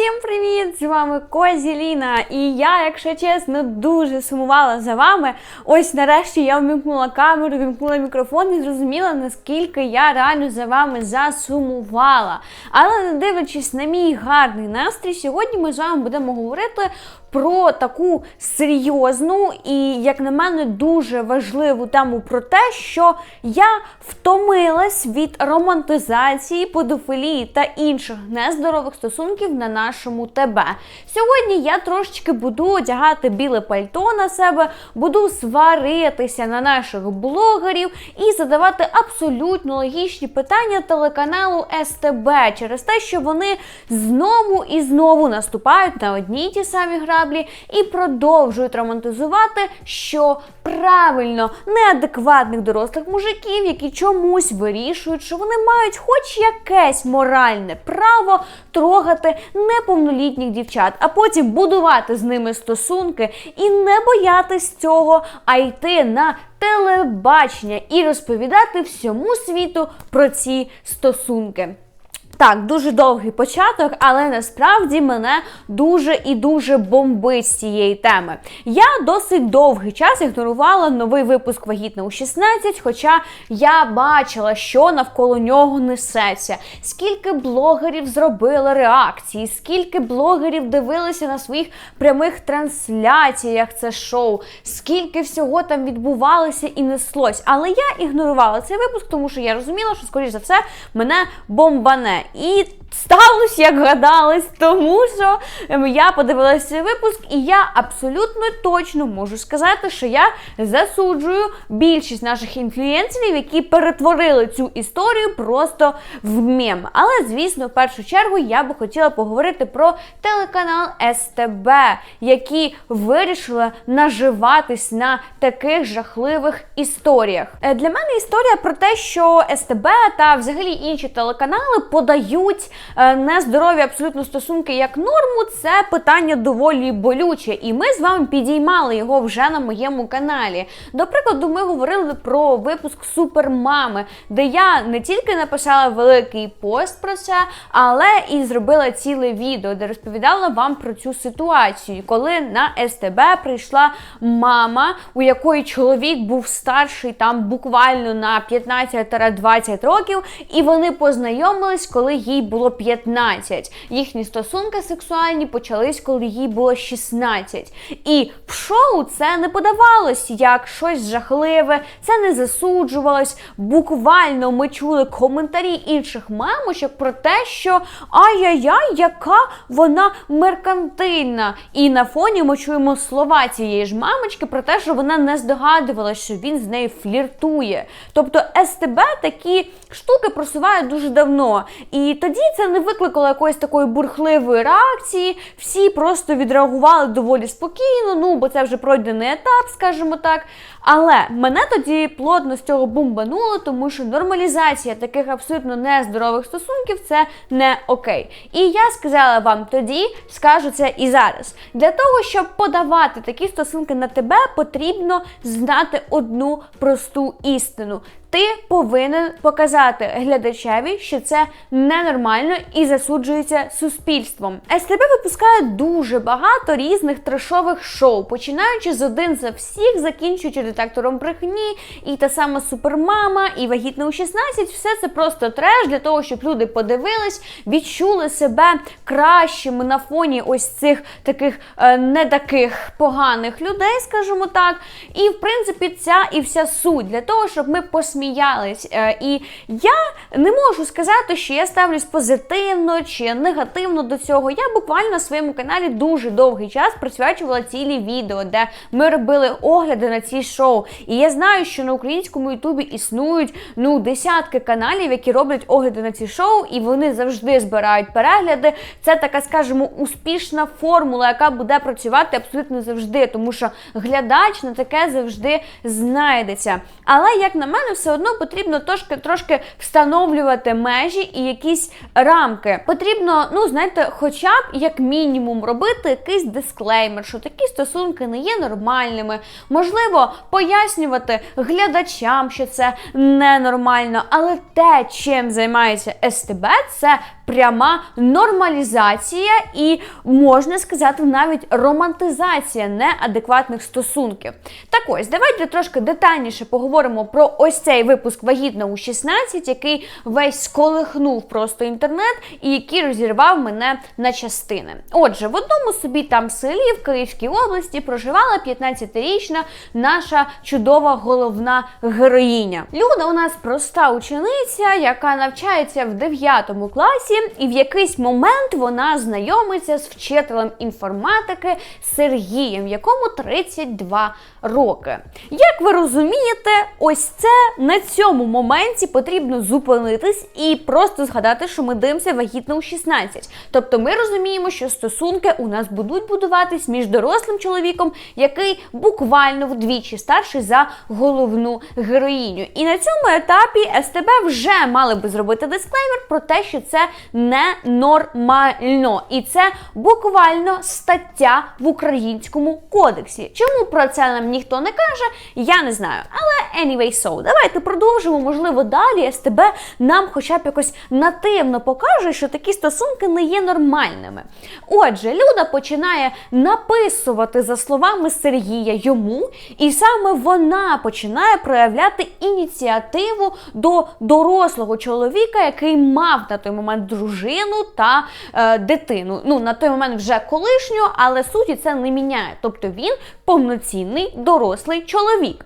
Всім привіт! З вами Козіліна. І я, якщо чесно, дуже сумувала за вами. Ось нарешті я вмімкнула камеру, вімкнула мікрофон і зрозуміла, наскільки я реально за вами засумувала. Але не дивлячись на мій гарний настрій, сьогодні ми з вами будемо говорити про таку серйозну і, як на мене, дуже важливу тему про те, що я втомилась від романтизації, подофілії та інших нездорових стосунків на нашому ТБ. Сьогодні я трошечки буду одягати біле пальто на себе, буду сваритися на наших блогерів і задавати абсолютно логічні питання телеканалу СТБ через те, що вони знову і знову наступають на одні й ті самі граблі і продовжують романтизувати, що правильно неадекватних дорослих мужиків, які чомусь вирішують, що вони мають хоч якесь моральне право трогати неповнолітніх дівчат, а потім будувати з ними стосунки і не боятись цього, а йти на телебачення і розповідати всьому світу про ці стосунки. Так, дуже довгий початок, але насправді мене дуже і дуже бомбить з цієї теми. Я досить довгий час ігнорувала новий випуск вагітна у 16, хоча я бачила, що навколо нього несеться, скільки блогерів зробили реакції, скільки блогерів дивилися на своїх прямих трансляціях це шоу, скільки всього там відбувалося і неслось. Але я ігнорувала цей випуск, тому що я розуміла, що, скоріш за все, мене бомбане. І сталося, як гадалось, тому що ем, я подивилася цей випуск, і я абсолютно точно можу сказати, що я засуджую більшість наших інфлюенсерів, які перетворили цю історію просто в мем. Але, звісно, в першу чергу я би хотіла поговорити про телеканал СТБ, які вирішили наживатись на таких жахливих історіях. Е, Для мене історія про те, що СТБ та взагалі інші телеканали подають е, нездорові абсолютно стосунки як норму, це питання доволі болюче, і ми з вами підіймали його вже на моєму каналі. До прикладу, ми говорили про випуск Супермами, де я не тільки написала великий пост про це, але і зробила ціле відео, де розповідала вам про цю ситуацію, коли на СТБ прийшла мама, у якої чоловік був старший там буквально на 15-20 років, і вони познайомились, коли їй було 15. Їхні стосунки сексуальні почались, коли їй було 16. І в шоу це не подавалось як щось жахливе, це не засуджувалось. Буквально ми чули коментарі інших мамочок про те, що ай-яй-яй, яка вона меркантильна. І на фоні ми чуємо слова цієї ж мамочки про те, що вона не здогадувалася, що він з нею фліртує. Тобто СТБ такі штуки просуває дуже давно. І тоді це не викликало якоїсь такої бурхливої реакції. Всі просто відреагували доволі спокійно, ну бо це вже пройдений етап, скажімо так. Але мене тоді плотно з цього бомбануло, тому що нормалізація таких абсолютно нездорових стосунків це не окей. І я сказала вам тоді, скажу це і зараз. Для того, щоб подавати такі стосунки на тебе, потрібно знати одну просту істину. Ти повинен показати глядачеві, що це ненормально і засуджується суспільством. СТБ випускає дуже багато різних трешових шоу, починаючи з один за всіх, закінчуючи детектором брехні, і та сама супермама, і вагітна у 16. Все це просто треш для того, щоб люди подивились, відчули себе кращими на фоні ось цих таких е, не таких поганих людей, скажімо так. І в принципі, ця і вся суть для того, щоб ми посміялися сміялись. Е, І я не можу сказати, що я ставлюсь позитивно чи негативно до цього. Я буквально на своєму каналі дуже довгий час присвячувала цілі відео, де ми робили огляди на ці шоу. І я знаю, що на українському Ютубі існують ну десятки каналів, які роблять огляди на ці шоу, і вони завжди збирають перегляди. Це така, скажімо, успішна формула, яка буде працювати абсолютно завжди, тому що глядач на таке завжди знайдеться. Але як на мене, все одно потрібно трошки трошки встановлювати межі і якісь рамки. Потрібно, ну знаєте, хоча б як мінімум робити якийсь дисклеймер, що такі стосунки не є нормальними. Можливо, пояснювати глядачам, що це ненормально, але те, чим займається СТБ, це пряма нормалізація і можна сказати навіть романтизація неадекватних стосунків. Так ось, давайте трошки детальніше поговоримо про ось цей випуск вагітна у 16, який весь сколихнув просто інтернет і який розірвав мене на частини. Отже, в одному собі там селі в Київській області проживала 15-річна наша чудова головна героїня. Люда у нас проста учениця, яка навчається в 9 класі, і в якийсь момент вона знайомиться з вчителем інформатики Сергієм, якому 32 роки. Як ви розумієте, ось це на цьому моменті потрібно зупинитись і просто згадати, що ми дивимося вагітно у 16. Тобто ми розуміємо, що стосунки у нас будуть будуватись між дорослим чоловіком, який буквально вдвічі старший за головну героїню. І на цьому етапі СТБ вже мали би зробити дисклеймер про те, що це не нормально. І це буквально стаття в українському кодексі. Чому про це нам ніхто не каже, я не знаю. Але anyway so, давайте продовжимо. Можливо, далі СТБ нам хоча б якось нативно покаже, що такі стосунки не є нормальними. Отже, Люда починає написувати за словами Сергія йому, і саме вона починає проявляти ініціативу до дорослого чоловіка, який мав на той момент дружину та е, дитину. Ну, на той момент вже колишню, але суті це не міняє. Тобто він повноцінний дорослий чоловік.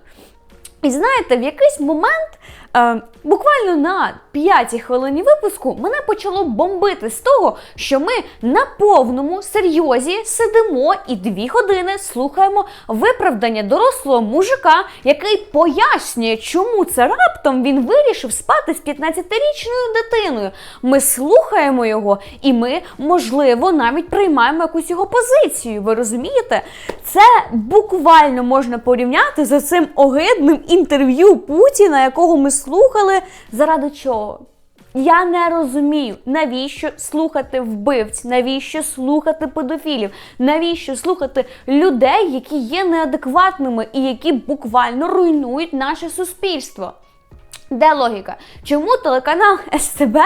І знаєте, в якийсь момент, е, буквально на п'ятій хвилині випуску, мене почало бомбити з того, що ми на повному серйозі сидимо і дві години слухаємо виправдання дорослого мужика, який пояснює, чому це раптом він вирішив спати з 15-річною дитиною. Ми слухаємо його, і ми, можливо, навіть приймаємо якусь його позицію. Ви розумієте? Це буквально можна порівняти з цим огидним інтерв'ю Путіна, якого ми слухали. Заради чого? Я не розумію, навіщо слухати вбивць, навіщо слухати педофілів, навіщо слухати людей, які є неадекватними і які буквально руйнують наше суспільство. Де логіка? Чому телеканал СТБ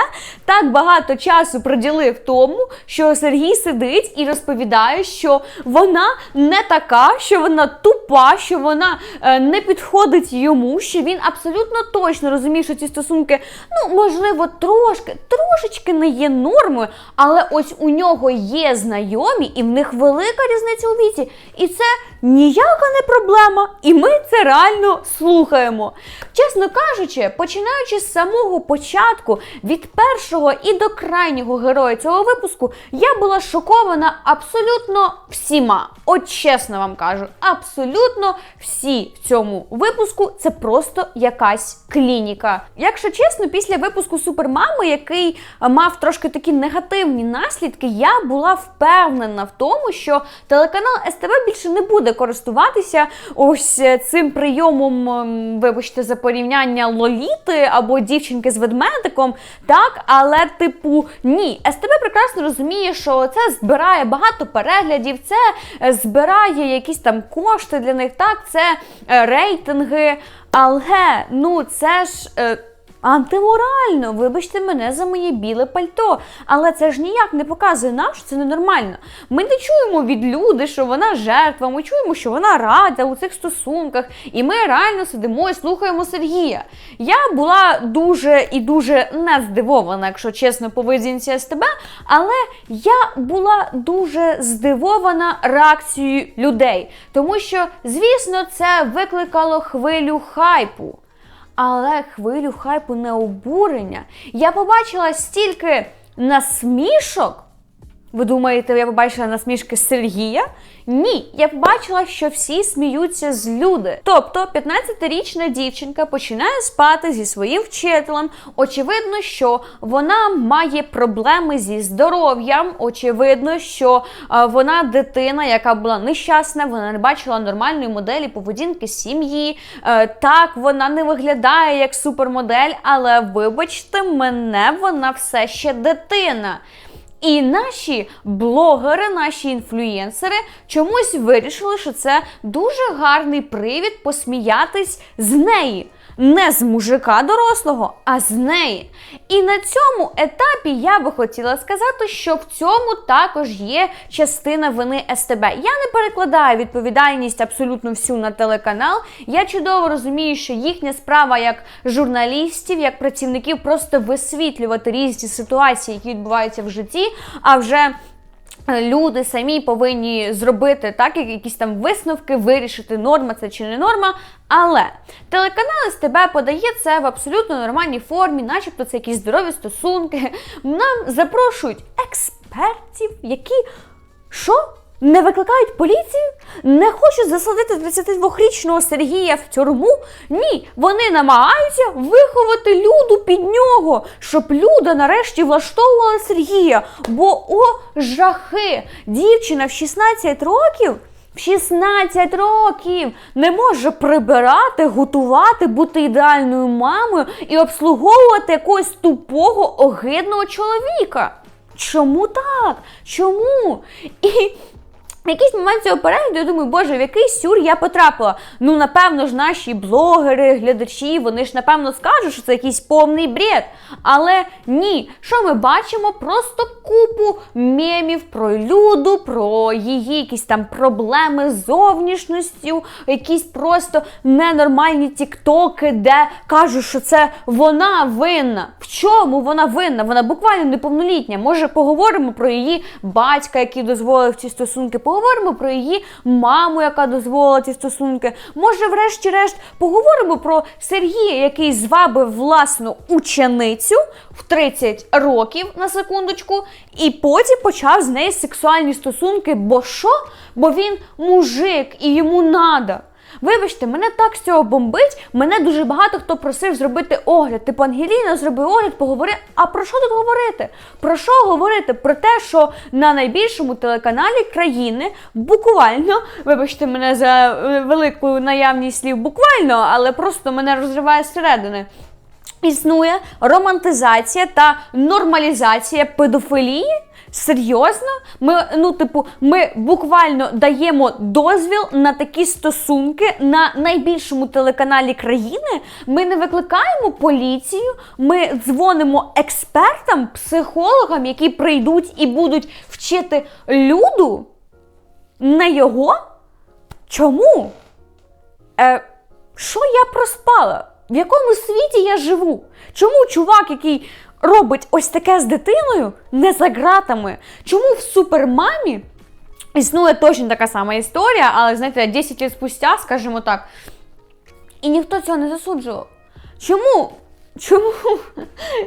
так багато часу приділив тому, що Сергій сидить і розповідає, що вона не така, що вона тупа, що вона е, не підходить йому, що він абсолютно точно розуміє, що ці стосунки, ну можливо, трошки, трошечки не є нормою, але ось у нього є знайомі, і в них велика різниця у віці. І це ніяка не проблема. І ми це реально слухаємо. Чесно кажучи, починаючи з самого початку, від першого і до крайнього героя цього випуску, я була шокована абсолютно всіма. От чесно вам кажу, абсолютно всі в цьому випуску це просто якась клініка. Якщо чесно, після випуску Супермами, який е, мав трошки такі негативні наслідки, я була впевнена в тому, що телеканал СТВ більше не буде користуватися ось е, цим прийомом, ем, вибачте, за порівняння лоліти або дівчинки з ведмедиком. Так, але типу ні, СТБ прекрасно розуміє, що це збирає багато переглядів, це е, збирає якісь там кошти для них. Так, це е, рейтинги. Але ну це ж. Антиморально, вибачте мене за моє біле пальто. Але це ж ніяк не показує нам, що це ненормально. Ми не чуємо від люди, що вона жертва, ми чуємо, що вона рада у цих стосунках, і ми реально сидимо і слухаємо Сергія. Я була дуже і дуже не здивована, якщо чесно, поведінці СТБ, але я була дуже здивована реакцією людей, тому що, звісно, це викликало хвилю хайпу. Але хвилю хайпу не обурення. Я побачила стільки насмішок. Ви думаєте, я побачила насмішки Сергія? Ні, я побачила, що всі сміються з люди. Тобто 15-річна дівчинка починає спати зі своїм вчителем. Очевидно, що вона має проблеми зі здоров'ям. Очевидно, що е, вона дитина, яка була нещасна, вона не бачила нормальної моделі поведінки сім'ї. Е, так, вона не виглядає як супермодель, але вибачте, мене вона все ще дитина. І наші блогери, наші інфлюєнсери чомусь вирішили, що це дуже гарний привід посміятись з неї. Не з мужика дорослого, а з неї. І на цьому етапі я би хотіла сказати, що в цьому також є частина вини СТБ. Я не перекладаю відповідальність абсолютно всю на телеканал. Я чудово розумію, що їхня справа як журналістів, як працівників, просто висвітлювати різні ситуації, які відбуваються в житті, а вже. Люди самі повинні зробити так, як якісь там висновки, вирішити, норма це чи не норма. Але телеканал тебе подає це в абсолютно нормальній формі, начебто це якісь здорові стосунки. Нам запрошують експертів, які що? Не викликають поліцію? Не хочуть засадити 22-річного Сергія в тюрму? Ні, вони намагаються виховати люду під нього, щоб люда нарешті влаштовувала Сергія. Бо о, жахи! Дівчина в 16 років. В 16 років не може прибирати, готувати, бути ідеальною мамою і обслуговувати якогось тупого огидного чоловіка. Чому так? Чому? І в якийсь момент цього перегляду я думаю, боже, в який сюр я потрапила. Ну, напевно ж, наші блогери, глядачі, вони ж напевно скажуть, що це якийсь повний бред. Але ні, що ми бачимо? Просто купу мемів про люду, про її якісь там проблеми з зовнішністю, якісь просто ненормальні тіктоки, де кажуть, що це вона винна. В чому вона винна? Вона буквально неповнолітня. Може, поговоримо про її батька, який дозволив ці стосунки. Поговоримо про її маму, яка дозволила ці стосунки. Може, врешті-решт, поговоримо про Сергія, який звабив власну ученицю в 30 років на секундочку, і потім почав з неї сексуальні стосунки. Бо що? Бо він мужик і йому надо. Вибачте, мене так з цього бомбить. Мене дуже багато хто просив зробити огляд. Типу Ангеліна, зроби огляд, поговори. А про що тут говорити? Про що говорити? Про те, що на найбільшому телеканалі країни буквально, вибачте мене за е, велику наявність слів, буквально, але просто мене розриває зсередини. Існує романтизація та нормалізація педофілії. Серйозно? Ми, ну, типу, ми буквально даємо дозвіл на такі стосунки на найбільшому телеканалі країни. Ми не викликаємо поліцію, ми дзвонимо експертам, психологам, які прийдуть і будуть вчити люду на його. Чому? Е, Що я проспала? В якому світі я живу? Чому чувак, який робить ось таке з дитиною, не за ґратами? Чому в супермамі існує точно така сама історія, але знаєте, 10 років спустя, скажімо так, і ніхто цього не засуджував? Чому? Чому?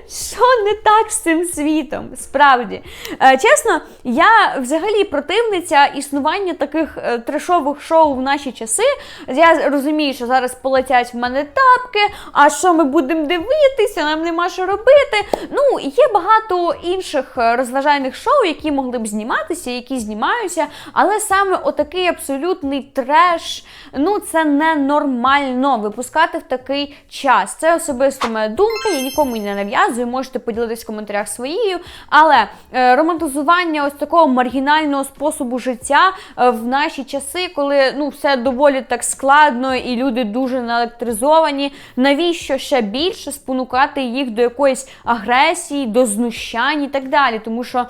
Що не так з цим світом? Справді. Е, чесно, я взагалі противниця існування таких е, трешових шоу в наші часи. Я розумію, що зараз полетять в мене тапки, а що ми будемо дивитися, нам нема що робити. Ну, є багато інших е, розважальних шоу, які могли б зніматися, які знімаються, але саме отакий абсолютний треш, ну це ненормально випускати в такий час. Це особисто моя думка, я нікому не нав'язую, можете поділитись в коментарях своєю. Але е, романтизування ось такого маргінального способу життя е, в наші часи, коли ну все доволі так складно і люди дуже наелектризовані, навіщо ще більше спонукати їх до якоїсь агресії, до знущань і так далі, тому що.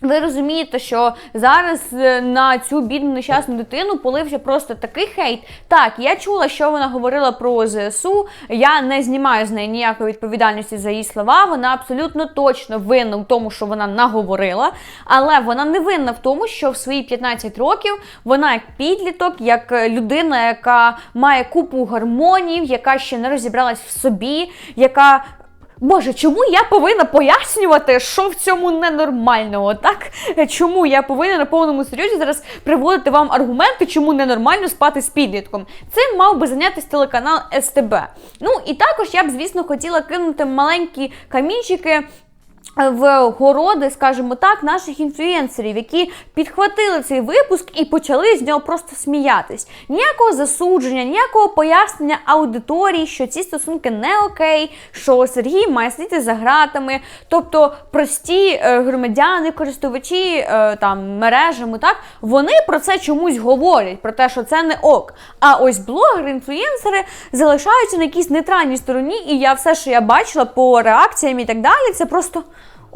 Ви розумієте, що зараз е, на цю бідну нещасну дитину полився просто такий хейт. Так, я чула, що вона говорила про ЗСУ. Я не знімаю з неї ніякої відповідальності за її слова. Вона абсолютно точно винна в тому, що вона наговорила, але вона не винна в тому, що в свої 15 років вона як підліток, як людина, яка має купу гармонів, яка ще не розібралась в собі, яка Боже, чому я повинна пояснювати, що в цьому ненормального? Так? Чому я повинна на повному серйозі зараз приводити вам аргументи, чому ненормально спати з підлітком? Цим мав би зайнятися телеканал СТБ. Ну і також я б, звісно, хотіла кинути маленькі камінчики в городи, скажімо так, наших інфлюенсерів, які підхватили цей випуск і почали з нього просто сміятись. Ніякого засудження, ніякого пояснення аудиторії, що ці стосунки не окей, що Сергій має сидіти за гратами. Тобто прості е, громадяни, користувачі е, там мережами, так вони про це чомусь говорять, про те, що це не ок. А ось блогери, інфлюенсери залишаються на якійсь нейтральній стороні, і я все, що я бачила по реакціям і так далі, це просто.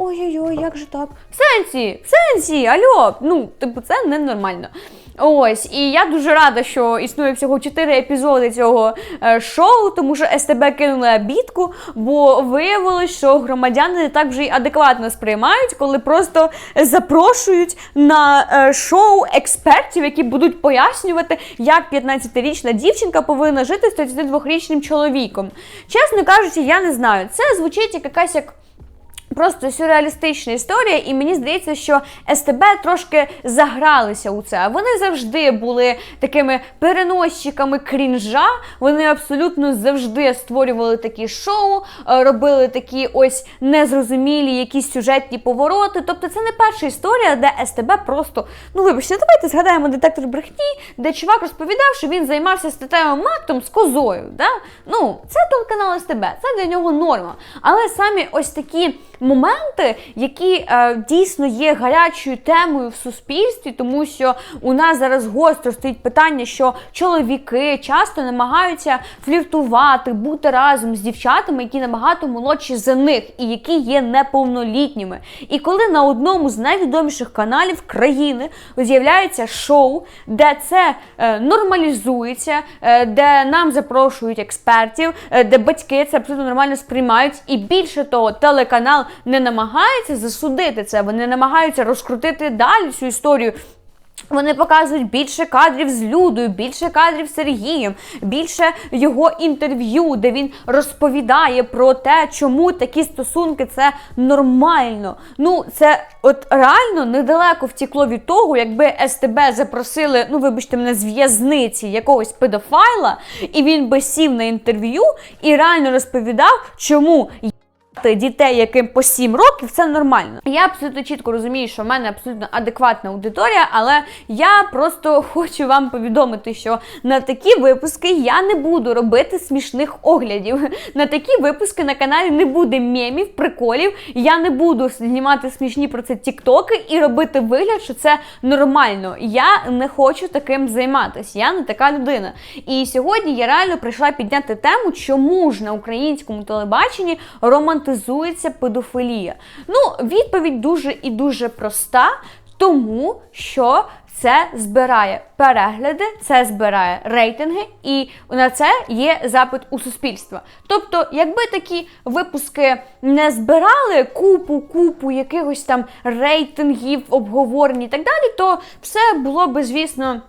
Ой-ой-ой, як же так? В сенсі, в сенсі, альо, ну, типу, це ненормально. Ось, і я дуже рада, що існує всього 4 епізоди цього е, шоу, тому що СТБ кинули обідку, бо виявилось, що громадяни не так вже й адекватно сприймають, коли просто запрошують на е, шоу експертів, які будуть пояснювати, як 15-річна дівчинка повинна жити з 32-річним чоловіком. Чесно кажучи, я не знаю. Це звучить як якась як. Просто сюрреалістична історія, і мені здається, що СТБ трошки загралися у це. Вони завжди були такими переносчиками крінжа. Вони абсолютно завжди створювали такі шоу, е, робили такі ось незрозумілі якісь сюжетні повороти. Тобто, це не перша історія, де СТБ просто ну вибачте, давайте згадаємо детектор брехні, де чувак розповідав, що він займався статевим актом з козою. Да? Ну, це телеканал СТБ, це для нього норма. Але самі ось такі моменти, які е, дійсно є гарячою темою в суспільстві, тому що у нас зараз гостро стоїть питання, що чоловіки часто намагаються фліртувати, бути разом з дівчатами, які набагато молодші за них і які є неповнолітніми. І коли на одному з найвідоміших каналів країни з'являється шоу, де це е, нормалізується, е, де нам запрошують експертів, е, де батьки це абсолютно нормально сприймають, і більше того, телеканал не намагається засудити це, вони намагаються розкрутити далі цю історію. Вони показують більше кадрів з Людою, більше кадрів з Сергієм, більше його інтерв'ю, де він розповідає про те, чому такі стосунки це нормально. Ну, це от реально недалеко втікло від того, якби СТБ запросили, ну вибачте мене, з в'язниці якогось педофайла, і він би сів на інтерв'ю і реально розповідав, чому дітей, яким по 7 років, це нормально. Я абсолютно чітко розумію, що в мене абсолютно адекватна аудиторія, але я просто хочу вам повідомити, що на такі випуски я не буду робити смішних оглядів. На такі випуски на каналі не буде мемів, приколів. Я не буду знімати смішні про це тіктоки і робити вигляд, що це нормально. Я не хочу таким займатися. Я не така людина. І сьогодні я реально прийшла підняти тему, чому ж на українському телебаченні романтизують романтизується педофілія? Ну, відповідь дуже і дуже проста, тому що. Це збирає перегляди, це збирає рейтинги, і на це є запит у суспільства. Тобто, якби такі випуски не збирали купу, купу якихось там рейтингів, обговорень і так далі, то все було би, звісно.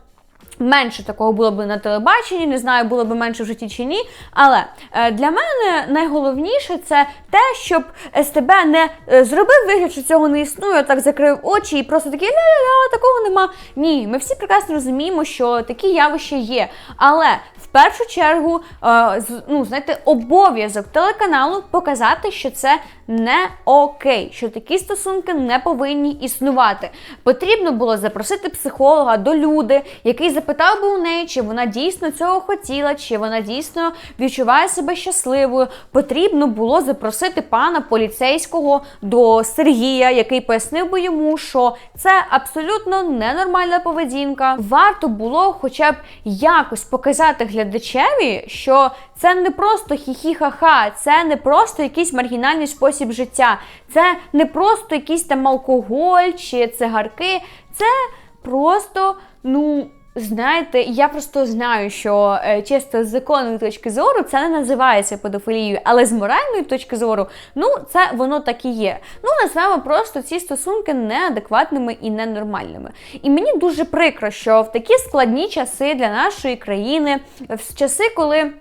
Менше такого було б на телебаченні, не знаю, було б менше в житті чи ні. Але е, для мене найголовніше це те, щоб СТБ не е, зробив вигляд, що цього не існує, так закрив очі і просто такий ля-ля-ля, такого нема. Ні, ми всі прекрасно розуміємо, що такі явища є. Але в першу чергу, е, ну, знаєте, обов'язок телеканалу показати, що це не окей, що такі стосунки не повинні існувати. Потрібно було запросити психолога до люди, який запитав би у неї, чи вона дійсно цього хотіла, чи вона дійсно відчуває себе щасливою. Потрібно було запросити пана поліцейського до Сергія, який пояснив би йому, що це абсолютно ненормальна поведінка. Варто було, хоча б якось показати глядачеві, що це не просто хі-хі-ха-ха, це не просто якийсь маргінальний спосіб життя, це не просто якийсь там алкоголь чи цигарки. Це просто, ну. Знаєте, я просто знаю, що е, чисто з законної точки зору це не називається педофілією, але з моральної точки зору, ну це воно так і є. Ну назвемо просто ці стосунки неадекватними і ненормальними. І мені дуже прикро, що в такі складні часи для нашої країни, в часи, коли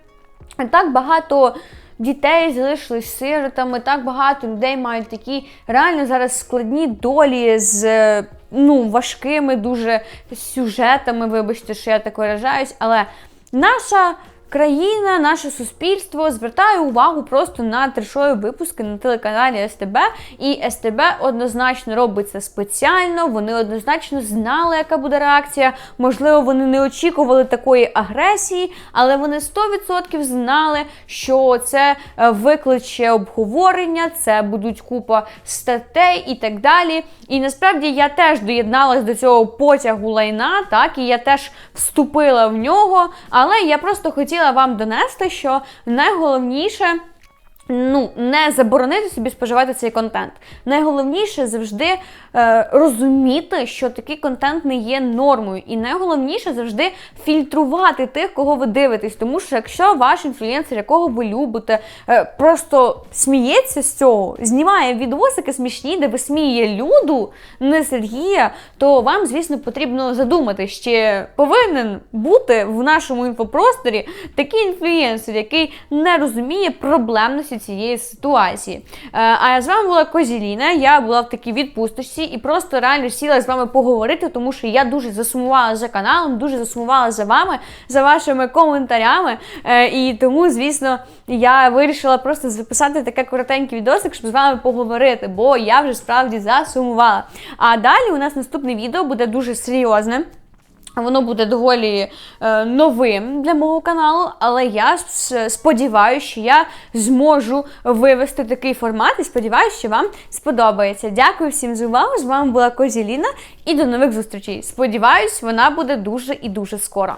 так багато дітей залишились сиротами, так багато людей мають такі реально зараз складні долі з ну, важкими дуже сюжетами. Вибачте, що я так виражаюсь, але наша країна, наше суспільство звертає увагу просто на трешові випуски на телеканалі СТБ. І СТБ однозначно робить це спеціально. Вони однозначно знали, яка буде реакція. Можливо, вони не очікували такої агресії, але вони 100% знали, що це е, викличе обговорення, це будуть купа статей і так далі. І насправді я теж доєдналась до цього потягу лайна, так і я теж вступила в нього. Але я просто хотіла вам донести, що найголовніше. Ну, не заборонити собі споживати цей контент. Найголовніше завжди розуміти, що такий контент не є нормою. І найголовніше завжди фільтрувати тих, кого ви дивитесь. Тому що якщо ваш інфлюенсер, якого ви любите, е, просто сміється з цього, знімає відосики смішні, де висміє люду, не Сергія, то вам, звісно, потрібно задумати, чи повинен бути в нашому інфопросторі такий інфлюенсер, який не розуміє проблемності цієї ситуації. Е, а з вами була Козіліна. Я була в такій відпусточці і просто реально сіла з вами поговорити, тому що я дуже засумувала за каналом, дуже засумувала за вами, за вашими коментарями. Е, І тому, звісно, я вирішила просто записати таке коротенький відосик, щоб з вами поговорити, бо я вже справді засумувала. А далі у нас наступне відео буде дуже серйозне. Воно буде доволі е, новим для мого каналу, але я сподіваюся, що я зможу вивести такий формат і сподіваюся, що вам сподобається. Дякую всім за увагу. З вами була Козіліна і до нових зустрічей. Сподіваюсь, вона буде дуже і дуже скоро.